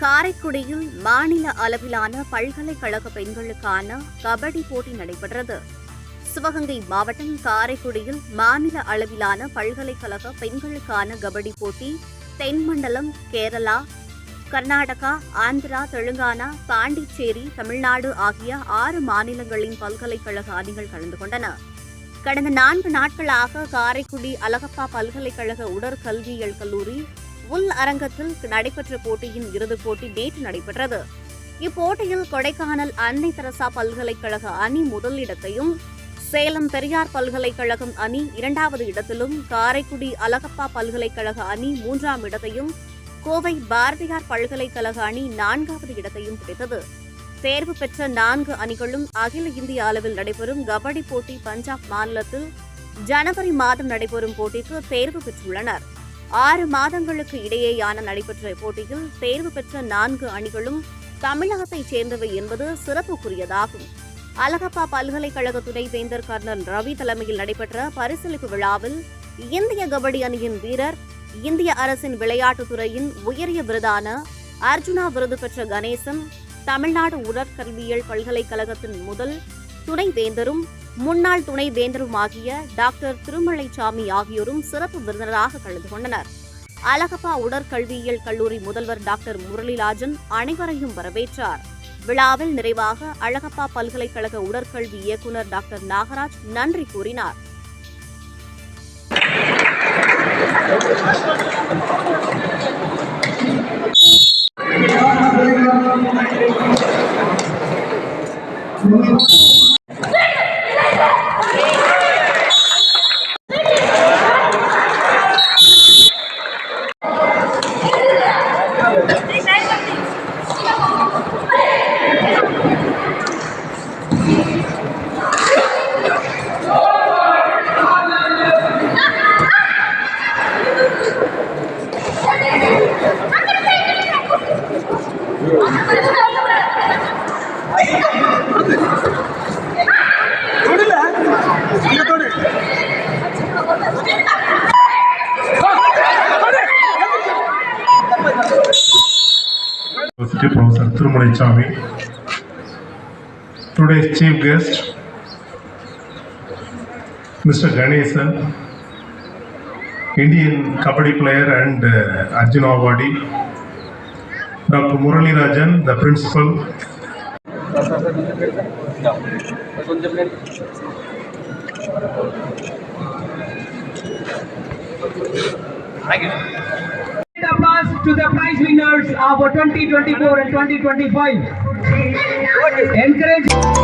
காரைக்குடியில் மாநில அளவிலான பல்கலைக்கழக பெண்களுக்கான கபடி போட்டி நடைபெற்றது. சிவகங்கை மாவட்டம் காரைக்குடியில் மாநில அளவிலான பல்கலைக்கழக பெண்களுக்கான கபடி போட்டி தென்மண்டலம் கேரளா கர்நாடகா ஆந்திரா தெலுங்கானா பாண்டிச்சேரி தமிழ்நாடு ஆகிய ஆறு மாநிலங்களின் பல்கலைக்கழக அணிகள் கலந்து கொண்டன. கடந்த நான்கு நாட்களாக காரைக்குடி அழகப்பா பல்கலைக்கழக உடற்கல்வியியல் கல்லூரி உள் அரங்கத்தில் நடைபெற்ற போட்டியின் இறுதிப் போட்டி நேற்று நடைபெற்றது. இப்போட்டியில் கொடைக்கானல் அன்னை தெரசா பல்கலைக்கழக அணி முதலிடத்தையும் சேலம் பெரியார் பல்கலைக்கழகம் அணி இரண்டாவது இடத்திலும் காரைக்குடி அழகப்பா பல்கலைக்கழக அணி மூன்றாம் இடத்தையும் கோவை பாரதியார் பல்கலைக்கழக அணி நான்காவது இடத்தையும் பிடித்தது. தேர்வு பெற்ற நான்கு அணிகளும் அகில இந்திய அளவில் நடைபெறும் கபடி போட்டி பஞ்சாப் மாநிலத்தில் ஜனவரி மாதம் நடைபெறும் போட்டிக்கு தேர்வு பெற்றுள்ளனர். ஆறு மாதங்களுக்கு இடையேயான நடைபெற்ற போட்டியில் தேர்வு பெற்ற நான்கு அணிகளும் தமிழகத்தைச் சேர்ந்தவை என்பது சிறப்புக்குரியதாகும். அழகப்பா பல்கலைக்கழக துணைவேந்தர் கர்னல் ரவி தலைமையில் நடைபெற்ற பரிசளிப்பு விழாவில் இந்திய கபடி அணியின் வீரர் இந்திய அரசின் விளையாட்டுத் துறையின் உயரிய விருதான அர்ஜுனா விருது பெற்ற கணேசன் தமிழ்நாடு உடற்கல்வியியல் பல்கலைக்கழகத்தின் முதல் துணைவேந்தரும் முன்னாள் துணைவேந்தரும் ஆகிய டாக்டர் திருமலைசாமி ஆகியோரும் சிறப்பு விருந்தினராக கலந்து கொண்டனர். அழகப்பா உடற்கல்வியியல் கல்லூரி முதல்வர் டாக்டர் முரளிராஜன் அனைவரையும் வரவேற்றார். விழாவில் நிறைவாக அழகப்பா பல்கலைக்கழக உடற்கல்வி இயக்குநர் டாக்டர் நாகராஜ் நன்றி கூறினார். University Today's chief guest, Mr. Ganesan, Indian Kabaddi player and uh, Arjuna Awardee. Dr. Murali Rajan, the principal. to the prize winners of 2024 and 2025. Encourage.